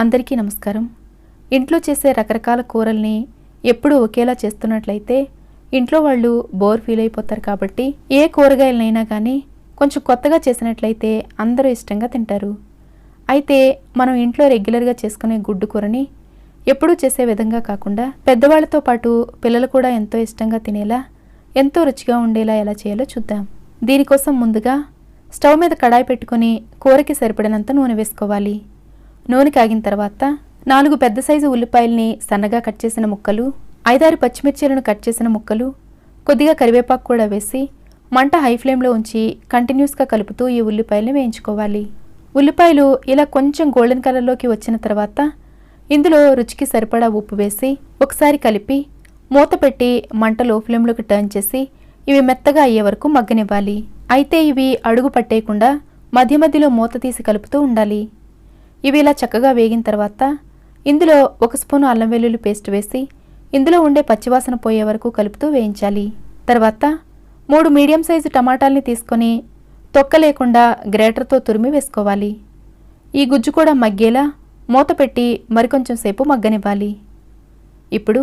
అందరికీ నమస్కారం. ఇంట్లో చేసే రకరకాల కూరల్ని ఎప్పుడూ ఒకేలా చేస్తున్నట్లయితే ఇంట్లో వాళ్ళు బోర్ ఫీల్ అయిపోతారు కాబట్టి ఏ కూరగాయలనైనా కానీ కొంచెం కొత్తగా చేసినట్లయితే అందరూ ఇష్టంగా తింటారు. అయితే మనం ఇంట్లో రెగ్యులర్గా చేసుకునే గుడ్డు కూరని ఎప్పుడూ చేసే విధంగా కాకుండా పెద్దవాళ్ళతో పాటు పిల్లలు కూడా ఎంతో ఇష్టంగా తినేలా ఎంతో రుచిగా ఉండేలా ఎలా చేయాలో చూద్దాం. దీనికోసం ముందుగా స్టవ్ మీద కడాయి పెట్టుకొని కూరకి సరిపడినంత నూనె వేసుకోవాలి. నూనె కాగిన తర్వాత నాలుగు పెద్ద సైజు ఉల్లిపాయల్ని సన్నగా కట్ చేసిన ముక్కలు ఐదారు పచ్చిమిర్చీలను కట్ చేసిన ముక్కలు కొద్దిగా కరివేపాకు కూడా వేసి మంట హై ఫ్లేమ్లో ఉంచి కంటిన్యూస్గా కలుపుతూ ఈ ఉల్లిపాయల్ని వేయించుకోవాలి. ఉల్లిపాయలు ఇలా కొంచెం గోల్డెన్ కలర్లోకి వచ్చిన తర్వాత ఇందులో రుచికి సరిపడా ఉప్పు వేసి ఒకసారి కలిపి మూత పెట్టి మంట లో ఫ్లేమ్లోకి టర్న్ చేసి ఇవి మెత్తగా అయ్యే వరకు మగ్గనివ్వాలి. అయితే ఇవి అడుగు పట్టేయకుండా మధ్య మధ్యలో మూత తీసి కలుపుతూ ఉండాలి. ఇవి ఇలా చక్కగా వేగిన తర్వాత ఇందులో ఒక స్పూను అల్లం వెల్లుల్లి పేస్ట్ వేసి ఇందులో ఉండే పచ్చివాసన పోయే వరకు కలుపుతూ వేయించాలి. తర్వాత మూడు మీడియం సైజు టమాటాల్ని తీసుకొని తొక్క లేకుండా గ్రేటర్తో తురిమి వేసుకోవాలి. ఈ గుజ్జు కూడా మగ్గేలా మూత పెట్టి మరికొంచెం సేపు మగ్గనివ్వాలి. ఇప్పుడు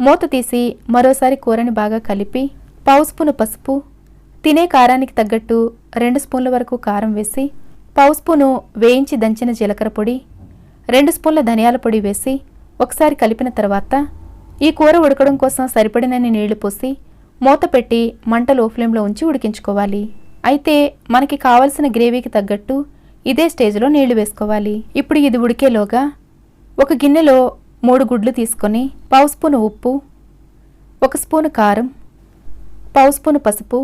మూత తీసి మరోసారి కూరని బాగా కలిపి పావు స్పూను పసుపు తినే కారానికి తగ్గట్టు రెండు స్పూన్ల వరకు కారం వేసి పావు స్పూను వేయించి దంచిన జీలకర్ర పొడి రెండు స్పూన్ల ధనియాల పొడి వేసి ఒకసారి కలిపిన తర్వాత ఈ కూర ఉడకడం కోసం సరిపడినన్ని నీళ్ళు పోసి మూత పెట్టి మంట లో ఫ్లేమ్లో ఉంచి ఉడికించుకోవాలి. అయితే మనకి కావలసిన గ్రేవీకి తగ్గట్టు ఇదే స్టేజ్లో నీళ్ళు వేసుకోవాలి. ఇప్పుడు ఇది ఉడికేలోగా ఒక గిన్నెలో మూడు గుడ్లు తీసుకొని పావు స్పూను ఉప్పు ఒక స్పూను కారం పావు స్పూను పసుపు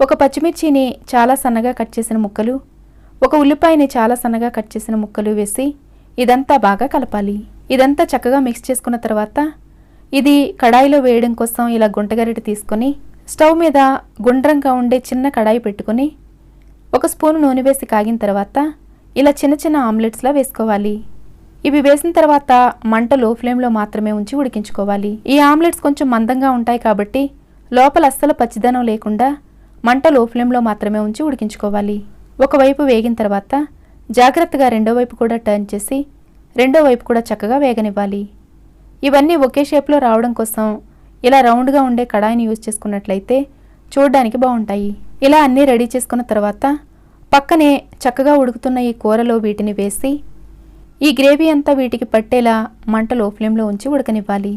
ఒక పచ్చిమిర్చిని చాలా సన్నగా కట్ చేసిన ముక్కలు ఒక ఉల్లిపాయని చాలా సన్నగా కట్ చేసిన ముక్కలు వేసి ఇదంతా బాగా కలపాలి. ఇదంతా చక్కగా మిక్స్ చేసుకున్న తర్వాత ఇది కడాయిలో వేయడం కోసం ఇలా గుంటగరిటె తీసుకొని స్టవ్ మీద గుండ్రంగా ఉండే చిన్న కడాయి పెట్టుకొని ఒక స్పూను నూనె వేసి కాగిన తర్వాత ఇలా చిన్న చిన్న ఆమ్లెట్స్లా వేసుకోవాలి. ఇవి వేసిన తర్వాత మంట లో ఫ్లేమ్లో మాత్రమే ఉంచి ఉడికించుకోవాలి. ఈ ఆమ్లెట్స్ కొంచెం మందంగా ఉంటాయి కాబట్టి లోపల అస్సలు పచ్చిదనం లేకుండా మంట లో ఫ్లేమ్లో మాత్రమే ఉంచి ఉడికించుకోవాలి. ఒకవైపు వేగిన తర్వాత జాగ్రత్తగా రెండో వైపు కూడా టర్న్ చేసి రెండో వైపు కూడా చక్కగా వేగనివ్వాలి. ఇవన్నీ ఒకే షేప్లో రావడం కోసం ఇలా రౌండ్గా ఉండే కడాయిని యూజ్ చేసుకున్నట్లయితే చూడడానికి బాగుంటాయి. ఇలా అన్నీ రెడీ చేసుకున్న తర్వాత పక్కనే చక్కగా ఉడుకుతున్న ఈ కూరలో వీటిని వేసి ఈ గ్రేవీ అంతా వీటికి పట్టేలా మంట లో ఫ్లేమ్లో ఉంచి ఉడకనివ్వాలి.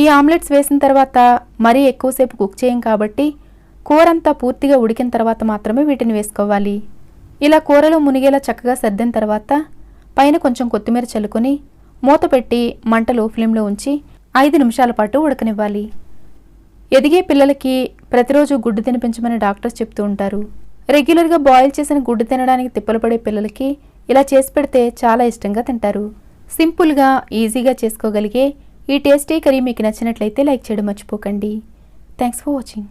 ఈ ఆమ్లెట్స్ వేసిన తర్వాత మరీ ఎక్కువసేపు కుక్ చేయం కాబట్టి కూరంతా పూర్తిగా ఉడికిన తర్వాత మాత్రమే వీటిని వేసుకోవాలి. ఇలా కూరలో మునిగేలా చక్కగా సర్దిన తర్వాత పైన కొంచెం కొత్తిమీర చల్లుకొని మూత పెట్టి మంటలో ఫ్లేమ్లో ఉంచి ఐదు నిమిషాల పాటు ఉడకనివ్వాలి. ఎదిగే పిల్లలకి ప్రతిరోజు గుడ్డు తినిపించమని డాక్టర్స్ చెప్తూ ఉంటారు. రెగ్యులర్గా బాయిల్ చేసిన గుడ్డు తినడానికి తిప్పలు పడే పిల్లలకి ఇలా చేసి పెడితే చాలా ఇష్టంగా తింటారు. సింపుల్గా ఈజీగా చేసుకోగలిగే ఈ టేస్టీ కర్రీ మీకు నచ్చినట్లయితే లైక్ చేయడం మర్చిపోకండి. Thanks for watching.